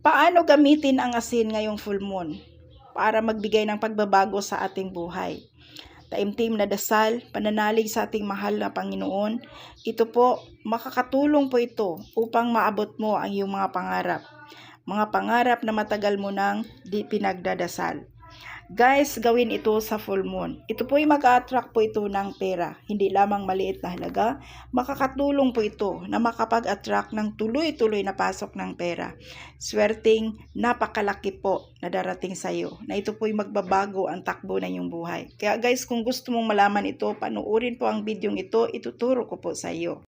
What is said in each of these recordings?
Paano gamitin ang asin ngayong full moon para magbigay ng pagbabago sa ating buhay? Taimtim na dasal, pananalig sa ating mahal na Panginoon. Ito po, makakatulong po ito upang maabot mo ang iyong mga pangarap. Mga pangarap na matagal mo nang di pinagdadasal. Guys, gawin ito sa full moon. Ito po ay mag-attract po ito ng pera. Hindi lamang maliit na halaga, makakatulong po ito na makapag-attract ng tuloy-tuloy na pasok ng pera. Swerting napakalaki po na darating sa iyo. Na ito po ay magbabago ang takbo ng iyong buhay. Kaya guys, kung gusto mong malaman ito, panuorin po ang video ito, ituturo ko po sa iyo.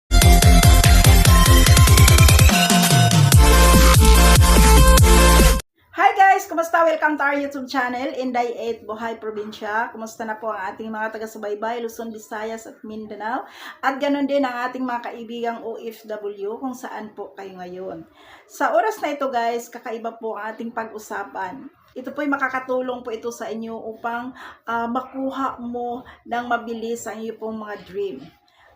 Guys! Kumusta? Welcome to our YouTube channel, Inday 8 Buhay Probinsya. Kumusta na po ang ating mga taga-subaybay, Luzon, Visayas at Mindanao. At ganun din ang ating mga kaibigang OFW kung saan po kayo ngayon. Sa oras na ito guys, kakaiba po ang ating pag-usapan. Ito po ay makakatulong po ito sa inyo upang ah, makuha mo ng mabilis ang iyo pong mga dream.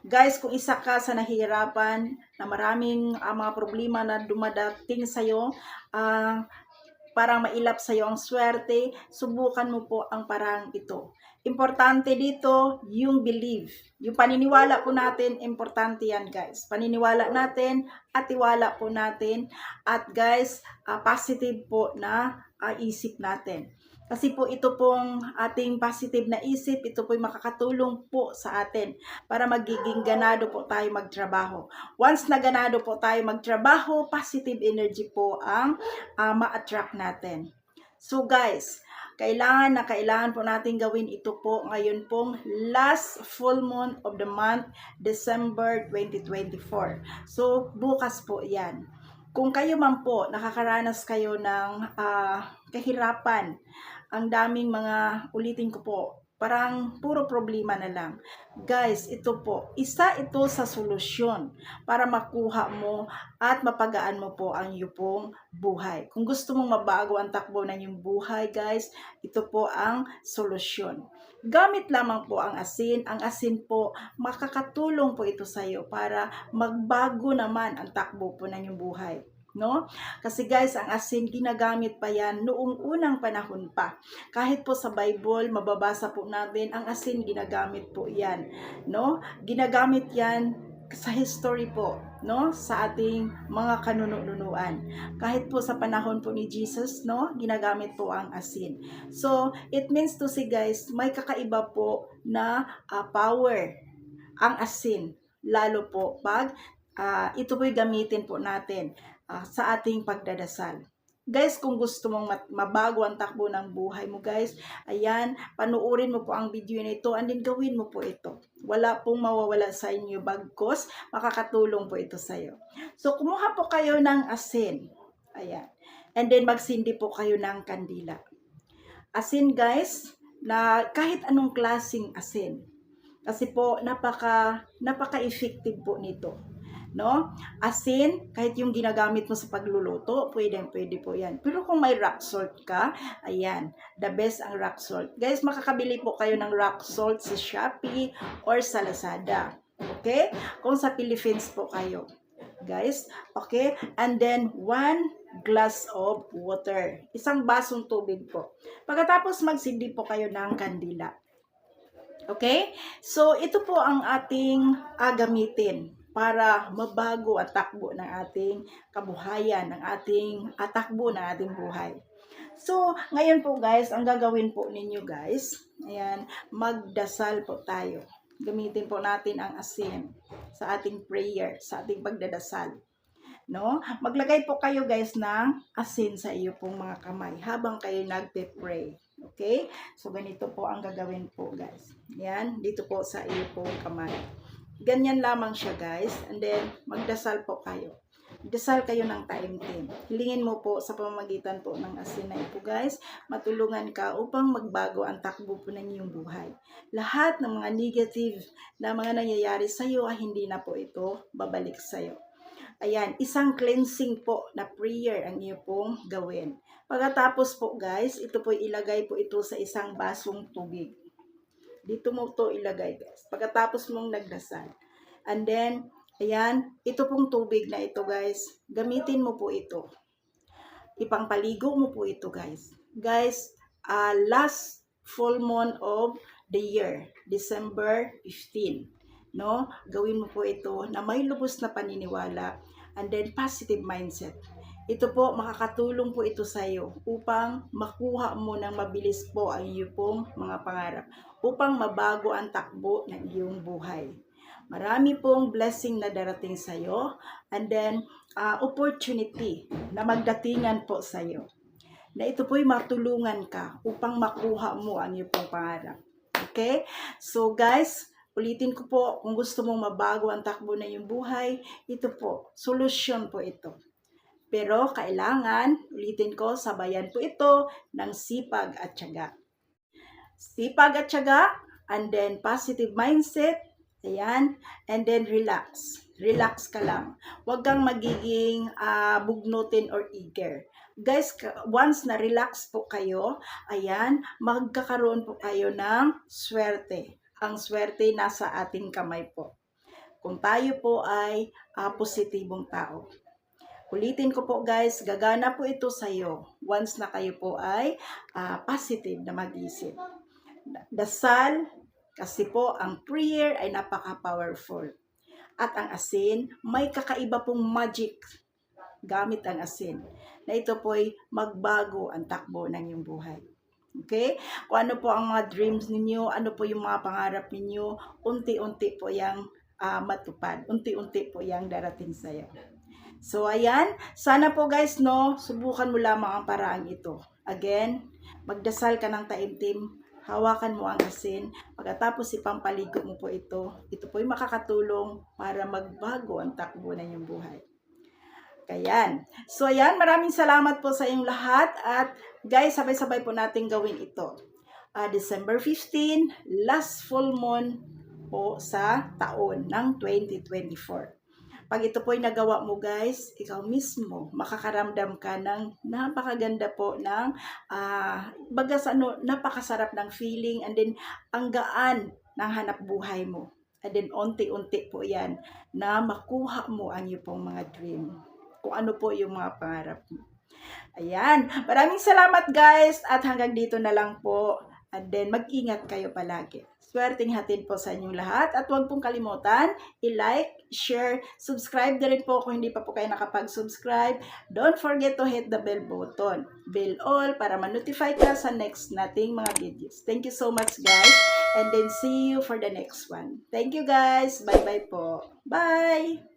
Guys, kung isa ka sa nahihirapan na maraming ah, mga problema na dumadating sa'yo, ah parang mailap sa iyo ang swerte, subukan mo po ang parang ito. Importante dito yung believe. Yung paniniwala po natin, importante yan guys. Paniniwala natin at tiwala po natin. At guys, ah, positive po na ah, isip natin. Kasi po ito pong ating positive na isip, ito po makakatulong po sa atin para magiging ganado po tayo magtrabaho. Once na ganado po tayo magtrabaho, positive energy po ang uh, ma-attract natin. So guys, kailangan na kailangan po natin gawin ito po ngayon pong last full moon of the month, December 2024. So bukas po yan. Kung kayo man po, nakakaranas kayo ng ah, kahirapan, ang daming mga, ulitin ko po, parang puro problema na lang. Guys, ito po, isa ito sa solusyon para makuha mo at mapagaan mo po ang iyong buhay. Kung gusto mong mabago ang takbo ng iyong buhay, guys, ito po ang solusyon. Gamit lamang po ang asin. Ang asin po, makakatulong po ito sa iyo para magbago naman ang takbo po ng iyong buhay no? Kasi guys, ang asin ginagamit pa yan noong unang panahon pa. Kahit po sa Bible, mababasa po natin, ang asin ginagamit po yan, no? Ginagamit yan sa history po, no? Sa ating mga kanununuan. Kahit po sa panahon po ni Jesus, no? Ginagamit po ang asin. So, it means to say guys, may kakaiba po na uh, power ang asin. Lalo po pag uh, ito po'y gamitin po natin uh, sa ating pagdadasal. Guys, kung gusto mong mabago ang takbo ng buhay mo guys, ayan, panuorin mo po ang video na ito and then gawin mo po ito. Wala pong mawawala sa inyo bagkos, makakatulong po ito sa iyo. So, kumuha po kayo ng asin. Ayan. And then magsindi po kayo ng kandila. Asin guys, na kahit anong klasing asin. Kasi po napaka napaka-effective po nito no? Asin, kahit yung ginagamit mo sa pagluluto, pwede, pwede po yan. Pero kung may rock salt ka, ayan, the best ang rock salt. Guys, makakabili po kayo ng rock salt sa Shopee or sa Lazada. Okay? Kung sa Philippines po kayo. Guys, okay? And then, one glass of water. Isang basong tubig po. Pagkatapos magsindi po kayo ng kandila. Okay? So, ito po ang ating uh, gamitin para mabago ang takbo ng ating kabuhayan, ng ating atakbo ng ating buhay. So, ngayon po guys, ang gagawin po ninyo guys, ayan, magdasal po tayo. Gamitin po natin ang asin sa ating prayer, sa ating pagdadasal. No? Maglagay po kayo guys ng asin sa iyo pong mga kamay habang kayo nagpe-pray. Okay? So, ganito po ang gagawin po guys. Yan, dito po sa iyo pong kamay. Ganyan lamang siya guys. And then, magdasal po kayo. Dasal kayo ng time team. Hilingin mo po sa pamamagitan po ng asin na ito guys, matulungan ka upang magbago ang takbo po ng iyong buhay. Lahat ng mga negative na mga nangyayari sa iyo ay hindi na po ito babalik sa iyo. Ayan, isang cleansing po na prayer ang iyo pong gawin. Pagkatapos po guys, ito po ilagay po ito sa isang basong tubig. Dito mo to ilagay guys. Pagkatapos mong nagdasal. And then, ayan, ito pong tubig na ito guys. Gamitin mo po ito. ipangpaligo mo po ito guys. Guys, ah, last full moon of the year, December 15. No? Gawin mo po ito na may lubos na paniniwala and then positive mindset. Ito po, makakatulong po ito sa iyo upang makuha mo ng mabilis po ang iyong mga pangarap, upang mabago ang takbo ng iyong buhay. Marami pong blessing na darating sa iyo and then ah, opportunity na magdatingan po sa iyo. Na ito po'y matulungan ka upang makuha mo ang iyong pangarap. Okay? So guys, ulitin ko po, kung gusto mong mabago ang takbo ng iyong buhay, ito po, solusyon po ito. Pero kailangan, ulitin ko, sabayan po ito ng sipag at tiyaga. Sipag at tiyaga, and then positive mindset, ayan, and then relax. Relax ka lang. Huwag kang magiging ah, bugnutin or eager. Guys, once na relax po kayo, ayan, magkakaroon po kayo ng swerte. Ang swerte nasa ating kamay po. Kung tayo po ay ah, positibong tao. Ulitin ko po guys, gagana po ito sa iyo once na kayo po ay ah, positive na mag-isip. Dasal, kasi po ang prayer ay napaka-powerful. At ang asin, may kakaiba pong magic gamit ang asin. Na ito po ay magbago ang takbo ng iyong buhay. Okay? Kung ano po ang mga dreams ninyo, ano po yung mga pangarap ninyo, unti-unti po yung ah, matupad. Unti-unti po yung darating sa iyo. So, ayan. Sana po guys, no, subukan mo lamang ang paraang ito. Again, magdasal ka ng taimtim, hawakan mo ang asin, pagkatapos ipampaligo mo po ito, ito po yung makakatulong para magbago ang takbo ng iyong buhay. Kayan. So, ayan, maraming salamat po sa inyong lahat at guys, sabay-sabay po natin gawin ito. Ah, December 15, last full moon po sa taon ng 2024. Pag ito po ay nagawa mo guys, ikaw mismo makakaramdam ka ng napakaganda po ng ah baga sa ano, napakasarap ng feeling and then ang gaan ng hanap buhay mo. And then unti-unti po yan na makuha mo ang iyong pong mga dream. Kung ano po yung mga pangarap mo. Ayan. Maraming salamat guys at hanggang dito na lang po. And then mag-ingat kayo palagi. Swerteng hatid po sa inyong lahat at huwag pong kalimutan i-like, share, subscribe na rin po kung hindi pa po kayo nakapag-subscribe. Don't forget to hit the bell button, bell all para ma-notify ka sa next nating mga videos. Thank you so much guys and then see you for the next one. Thank you guys. Bye-bye po. Bye!